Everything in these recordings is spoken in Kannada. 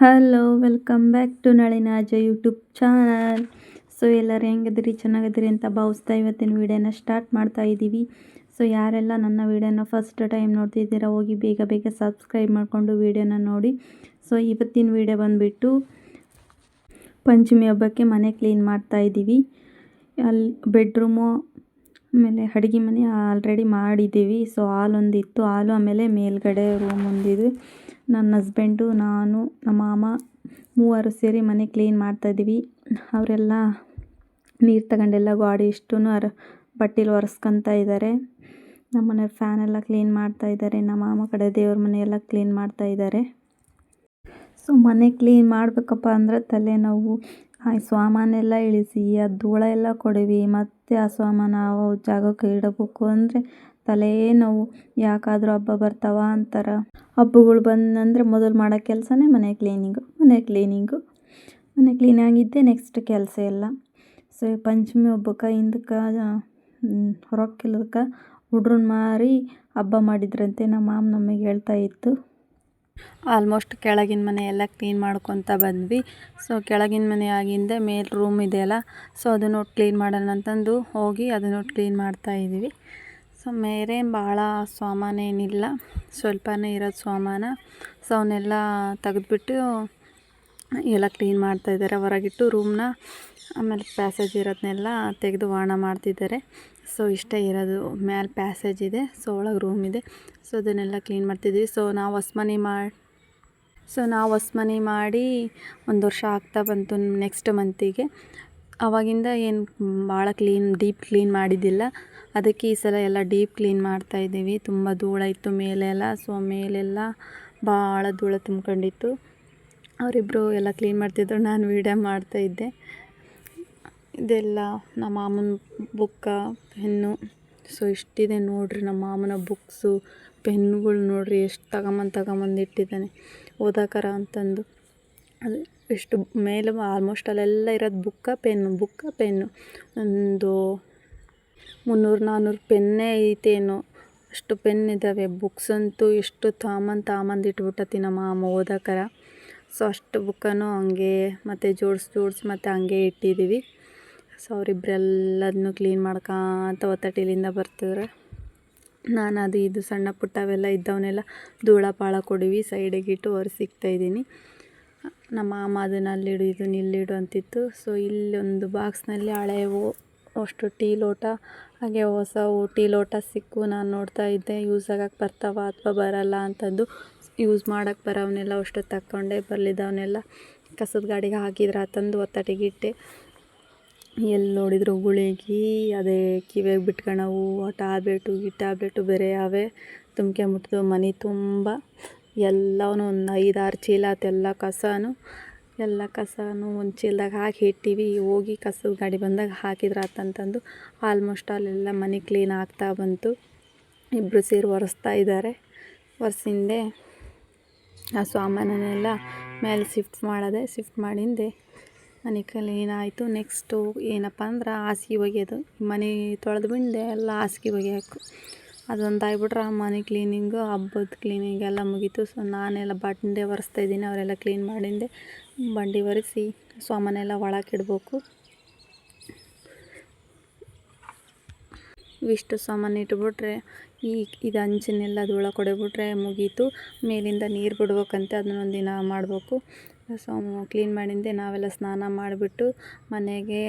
Hello welcome back to Nalina ನಳಿನಾಜ YouTube channel so ಎಲ್ಲರೂ ಹೆಂಗಿದ್ದೀರಿ? ಚೆನ್ನಾಗಿದ್ದೀರಿ ಅಂತ ಭಾವಿಸ್ತಾ ಇವತ್ತಿನ ವೀಡಿಯೋನ ಸ್ಟಾರ್ಟ್ ಮಾಡ್ತಾ ಇದ್ದೀವಿ. ಸೊ ಯಾರೆಲ್ಲ ನನ್ನ ವೀಡಿಯೋನ ಫಸ್ಟ್ ಟೈಮ್ ನೋಡ್ತಿದ್ದೀರಾ, ಹೋಗಿ ಬೇಗ ಬೇಗ ಸಬ್ಸ್ಕ್ರೈಬ್ ಮಾಡಿಕೊಂಡು ವೀಡಿಯೋನ ನೋಡಿ. ಸೊ ಇವತ್ತಿನ ವೀಡಿಯೋ ಬಂದುಬಿಟ್ಟು ಪಂಚಮಿ ಹಬ್ಬಕ್ಕೆ ಮನೆ ಕ್ಲೀನ್ ಮಾಡ್ತಾ ಇದ್ದೀವಿ. ಅಲ್ಲಿ ಬೆಡ್ರೂಮು ಆಮೇಲೆ ಅಡ್ಗೆ ಮನೆ ಆಲ್ರೆಡಿ ಮಾಡಿದ್ದೀವಿ. ಸೊ ಹಾಲೊಂದಿತ್ತು ಹಾಲು ಆಮೇಲೆ ಮೇಲ್ಗಡೆ ರೂಮ್ ಒಂದಿದೆ. ನನ್ನ ಹಸ್ಬೆಂಡು ನಾನು, ನಮ್ಮ ಮಾಮ ಮೂವರು ಸೇರಿ ಮನೆ ಕ್ಲೀನ್ ಮಾಡ್ತಾಯಿದ್ದೀವಿ ಅವರೆಲ್ಲ ನೀರು ತಗೊಂಡೆಲ್ಲ ಗಾಡಿ ಇಷ್ಟು ಅರ, ಬಟ್ಟೆಲಿ ಒರೆಸ್ಕೊತಾ ಇದ್ದಾರೆ ನಮ್ಮ ಫ್ಯಾನ್ ಎಲ್ಲ ಕ್ಲೀನ್ ಮಾಡ್ತಾ ಇದ್ದಾರೆ ನಮ್ಮ ಮಾಮ ಕಡೆ ದೇವ್ರ ಮನೆ ಎಲ್ಲ ಕ್ಲೀನ್ ಮಾಡ್ತಾ ಇದ್ದಾರೆ ಸೊ ಮನೆ ಕ್ಲೀನ್ ಮಾಡಬೇಕಪ್ಪ ಅಂದ್ರೆ ತಲೆನೋವು. ಆ, ಸಾಮಾನೆಲ್ಲ ಇಳಿಸಿ, ಆ, ಧೂಳ ಎಲ್ಲ ಕೊಡವಿ. ಮತ್ತು ಆ ಅಸಮಾನ ಜಾಗಕ್ಕೆ ಇಡಬೇಕು ಅಂದರೆ ತಲೆಯೇ ನೋವು ಯಾಕಾದರೂ ಹಬ್ಬ ಬರ್ತಾವ ಅಂತಾರೆ. ಹಬ್ಬಗಳು ಬಂದಂದರೆ ಮೊದಲು ಮಾಡೋ ಕೆಲಸನೇ ಮನೆ ಕ್ಲೀನಿಂಗು ಮನೆ ಕ್ಲೀನಿಂಗು. ಮನೆ ಕ್ಲೀನ್ ಆಗಿದ್ದೆ ನೆಕ್ಸ್ಟ್ ಕೆಲಸ ಎಲ್ಲ. ಸೊ ಪಂಚಮಿ ಹಬ್ಬಕ್ಕೆ ಹಿಂದಕ್ಕೆ ರೊಕ್ಕ ಹುಡ್ರನ್ನ ಮಾರಿ ಹಬ್ಬ ಮಾಡಿದ್ರಂತೆ ನಮ್ಮ ಮಾಮ ನಮಗೆ ಹೇಳ್ತಾ ಇತ್ತು. ಆಲ್ಮೋಸ್ಟ್ ಕೆಳಗಿನ ಮನೆ ಎಲ್ಲ ಕ್ಲೀನ್ ಮಾಡ್ಕೊತ ಬಂದ್ವಿ. ಸೊ ಕೆಳಗಿನ ಮನೆ ಆಗಿಂದ ಮೇಲೆ ರೂಮ್ ಇದೆಯಲ್ಲ ಸೊ ಅದನ್ನು ಕ್ಲೀನ್ ಮಾಡೋಣ ಅಂತಂದು ಹೋಗಿ ಅದನ್ನು ಕ್ಲೀನ್ ಮಾಡ್ತಾ ಇದ್ದೀವಿ. ಸೊ ಮೇರೆ ಭಾಳ ಸಾಮಾನೇನಿಲ್ಲ ಸ್ವಲ್ಪನೇ ಇರೋದು ಸಾಮಾನ. ಸೊ ಅವನ್ನೆಲ್ಲ ತೆಗೆದ್ಬಿಟ್ಟು ಎಲ್ಲ ಕ್ಲೀನ್ ಮಾಡ್ತಾಯಿದ್ದಾರೆ ಹೊರಗಿಟ್ಟು ರೂಮ್ನ ಆಮೇಲೆ ಪ್ಯಾಸೇಜ್ ಇರೋದನ್ನೆಲ್ಲ ತೆಗೆದು ವಾಣ ಮಾಡ್ತಿದ್ದಾರೆ. ಸೊ ಇಷ್ಟೇ ಇರೋದು. ಮ್ಯಾಲೆ ಪ್ಯಾಸೇಜ್ ಇದೆ. ಸೊ ಒಳಗೆ ರೂಮ್ ಇದೆ. ಸೊ ಅದನ್ನೆಲ್ಲ ಕ್ಲೀನ್ ಮಾಡ್ತಿದ್ವಿ. ಸೊ ನಾವು ಹೊಸ್ಮನೆ ಮಾಡಿ ಸೊ ನಾವು ಹೊಸ್ಮನೆ ಮಾಡಿ ಒಂದು ವರ್ಷ ಆಗ್ತಾ ಬಂತು ನೆಕ್ಸ್ಟ್ ಮಂತಿಗೆ ಆವಾಗಿಂದ ಏನು ಭಾಳ ಕ್ಲೀನ್ ಡೀಪ್ ಕ್ಲೀನ್ ಮಾಡಿದ್ದಿಲ್ಲ. ಅದಕ್ಕೆ ಈ ಸಲ ಎಲ್ಲ ಡೀಪ್ ಕ್ಲೀನ್ ಮಾಡ್ತಾ ಇದ್ದೀವಿ. ತುಂಬ ಧೂಳ ಇತ್ತು ಮೇಲೆಲ್ಲ. ಸೊ ಮೇಲೆಲ್ಲ ಭಾಳ ಧೂಳ ತುಂಬ್ಕೊಂಡಿತ್ತು. ಅವರಿಬ್ಬರು ಎಲ್ಲ ಕ್ಲೀನ್ ಮಾಡ್ತಿದ್ರು. ನಾನು ವೀಡಿಯೋ ಮಾಡ್ತಾಯಿದ್ದೆ ಇದೆಲ್ಲ ನಮ್ಮ ಮಾಮನ ಬುಕ್ಕ, ಪೆನ್ನು. ಸೊ ಇಷ್ಟಿದೆ ನೋಡಿರಿ ನಮ್ಮ ಮಾಮನ ಬುಕ್ಸು ಪೆನ್ನುಗಳು ನೋಡಿರಿ ಎಷ್ಟು ತಗೊಂಬಂದು ತಗೊಂಬಂದು ಇಟ್ಟಿದ್ದಾನೆ. ಓದಾಕರ ಅಂತಂದು. ಅದು ಎಷ್ಟು ಮೇಲೆ ಆಲ್ಮೋಸ್ಟ್ ಅಲ್ಲೆಲ್ಲ ಇರೋದು ಬುಕ್ಕ, ಪೆನ್ನು ಬುಕ್ಕ, ಪೆನ್ನು. ಒಂದು ಮುನ್ನೂರು ನಾನ್ನೂರು ಪೆನ್ನೇ ಐತೇನೋ. ಅಷ್ಟು ಪೆನ್ ಇದ್ದಾವೆ ಬುಕ್ಸ್ ಅಂತೂ ಎಷ್ಟು ತಾಮಂದು ತಾಮಂದು ಇಟ್ಬಿಟ್ಟತಿ ನಮ್ಮ ಮಾಮ ಓದಾಕರ. ಸೊ ಅಷ್ಟು ಬುಕ್ಕನು ಹಂಗೆ ಮತ್ತು ಜೋಡಿಸಿ ಜೋಡಿಸಿ ಮತ್ತು ಹಂಗೆ ಇಟ್ಟಿದ್ದೀವಿ ಸೊ ಅವರಿಬ್ಬರೆಲ್ಲದನ್ನೂ ಕ್ಲೀನ್ ಮಾಡ್ಕೊಂತ ಒತ್ತಟಿಲಿಂದ ಬರ್ತಿದ್ರೆ ನಾನು ಅದು ಇದು ಸಣ್ಣ ಪುಟ್ಟವೆಲ್ಲ ಇದ್ದವನ್ನೆಲ್ಲ ಧೂಳ ಪಾಳ ಕೊಡಿವಿ, ಸೈಡಿಗೆ ಇಟ್ಟು ಇದ್ದೀನಿ. ನಮ್ಮ ಮಾಮ ಅದನ್ನು ಅಲ್ಲಿಡು, ಇದನ್ನ ಇಲ್ಲಿಡು ಅಂತಿತ್ತು. ಸೊ ಇಲ್ಲೊಂದು ಬಾಕ್ಸ್ನಲ್ಲಿ ಹಳೆವು ಅಷ್ಟು ಟೀ ಲೋಟ, ಹಾಗೆ ಹೊಸವು ಟೀ ಲೋಟ ಸಿಕ್ಕು. ನಾನು ನೋಡ್ತಾ ಇದ್ದೆ ಯೂಸ್ ಆಗಕ್ಕೆ ಬರ್ತಾವ ಅಥವಾ ಬರಲ್ಲ ಅಂತದ್ದು ಯೂಸ್ ಮಾಡೋಕ್ಕೆ ಬರೋವನ್ನೆಲ್ಲ ಅಷ್ಟು ತಕ್ಕೊಂಡೆ, ಬರಲಿದ್ದವನ್ನೆಲ್ಲ ಕಸದ ಗಾಡಿಗೆ ಹಾಕಿದ್ರೆ ತಂದು ಒತ್ತಟಿಗಿಟ್ಟೆ ಎಲ್ಲಿ ನೋಡಿದ್ರು ಗುಳಿಗೆ, ಅದೇ ಕಿವಿಯಾಗ ಬಿಟ್ಕೊಳವು ಟ್ಯಾಬ್ಲೆಟು ಈ ಟ್ಯಾಬ್ಲೆಟು ಬೇರೆ ಅವೇ ತುಂಬ್ಕೊಂಬಿಡ್ತು ಮನೆ ತುಂಬ ಎಲ್ಲವೂ ಒಂದು ಐದಾರು ಚೀಲ ಆತೆಲ್ಲ ಕಸನೂ, ಎಲ್ಲ ಕಸನೂ ಒಂದು ಚೀಲದಾಗ ಹಾಕಿ ಇಟ್ಟೀವಿ. ಹೋಗಿ ಕಸದ ಗಾಡಿ ಬಂದಾಗ ಹಾಕಿದ್ರೆ ಆತಂತಂದು ಆಲ್ಮೋಸ್ಟ್ ಅಲ್ಲೆಲ್ಲ ಮನೆ ಕ್ಲೀನ್ ಆಗ್ತಾ ಬಂತು. ಇಬ್ಬರು ಸೇರಿ ಒರೆಸ್ತಾ ಇದ್ದಾರೆ ಒರೆಸಿಂದೆ ಆ ಸಾಮಾನನ್ನೆಲ್ಲ ಮೇಲೆ ಶಿಫ್ಟ್ ಮಾಡೋದೆ, ಶಿಫ್ಟ್ ಮಾಡಿಂದೆ ಮನೆ ಕ್ಲೀನಾಯಿತು ನೆಕ್ಸ್ಟು ಏನಪ್ಪ ಅಂದ್ರೆ ಹಾಸ್ಗೆ ಒಗೆಯೋದು. ಮನೆ ತೊಳೆದು ಬಿಂದೆ ಎಲ್ಲ ಹಾಸಿಗೆ ಒಗೆಯೋಕು ಅದೊಂದು ಆಗ್ಬಿಟ್ರೆ ಮನೆ ಕ್ಲೀನಿಂಗು ಹಬ್ಬದ ಕ್ಲೀನಿಂಗ್ ಎಲ್ಲ ಮುಗೀತು. ಸೊ ನಾನೆಲ್ಲ ಬಂಡೆ ಒರೆಸ್ತಾ ಇದ್ದೀನಿ, ಅವರೆಲ್ಲ ಕ್ಲೀನ್ ಮಾಡಿಂದೆ. ಬಂಡಿ ಒರೆಸಿ, ಸಾಮಾನೆಲ್ಲ ಒಳಕ್ಕೆ ಇವಿಷ್ಟು ಸಾಮಾನು ಇಟ್ಬಿಟ್ರೆ, ಈ ಇದು ಹಂಚನ್ನೆಲ್ಲ ಧೂಳ ಕೊಡೆಬಿಟ್ರೆ ಮುಗೀತು. ಮೇಲಿಂದ ನೀರು ಬಿಡ್ಬೇಕಂತೆ ಅದನ್ನೊಂದು ದಿನ ಮಾಡಬೇಕು. ಸೊ ಕ್ಲೀನ್ ಮಾಡಿಂದೆ ನಾವೆಲ್ಲ ಸ್ನಾನ ಮಾಡಿಬಿಟ್ಟು ಮನೆಗೆ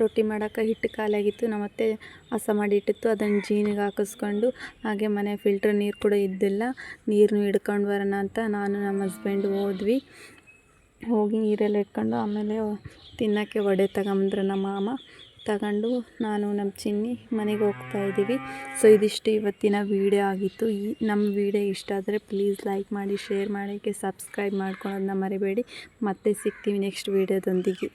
ರೊಟ್ಟಿ ಮಾಡೋಕೆ ಹಿಟ್ಟು ಖಾಲಿಯಾಗಿತ್ತು. ನಮ್ಮ ಮತ್ತೆ ಹಸ ಮಾಡಿ ಇಟ್ಟಿತ್ತು. ಅದನ್ನು ಜೀನಿಗೆ ಹಾಕಿಸ್ಕೊಂಡು ಹಾಗೆ ಮನೆ ಫಿಲ್ಟ್ರ್ ನೀರು ಕೂಡ ಇದ್ದಿಲ್ಲ. ನೀರನ್ನು ಹಿಡ್ಕೊಂಡು ಬರೋಣ ಅಂತ ನಾನು ನಮ್ಮ ಹಸ್ಬೆಂಡ್ ಹೋದ್ವಿ. ಹೋಗಿ ನೀರೆಲ್ಲ ಇಟ್ಕೊಂಡು ಆಮೇಲೆ ತಿನ್ನೋಕ್ಕೆ ವಡೆ ತಗೊಂಬಂದ್ರು ನಮ್ಮ ಮಾಮ. ತಗೊಂಡು ನಾನು ನಮ್ಮ ಚಿನ್ನಿ ಮನೆಗೆ ಹೋಗ್ತಾ ಇದ್ದೀವಿ. ಸೊ ಇದಿಷ್ಟು ಇವತ್ತಿನ ವೀಡಿಯೋ ಆಗಿತ್ತು. ಈ ನಮ್ಮ ವೀಡಿಯೋ ಇಷ್ಟ ಆದರೆ ಪ್ಲೀಸ್ ಲೈಕ್ ಮಾಡಿ ಶೇರ್ ಮಾಡೋಕ್ಕೆ ಸಬ್ಸ್ಕ್ರೈಬ್ ಮಾಡ್ಕೊಳೋದನ್ನ ಮರಿಬೇಡಿ. ಮತ್ತೆ ಸಿಗ್ತೀವಿ ನೆಕ್ಸ್ಟ್ ವೀಡಿಯೋದೊಂದಿಗೆ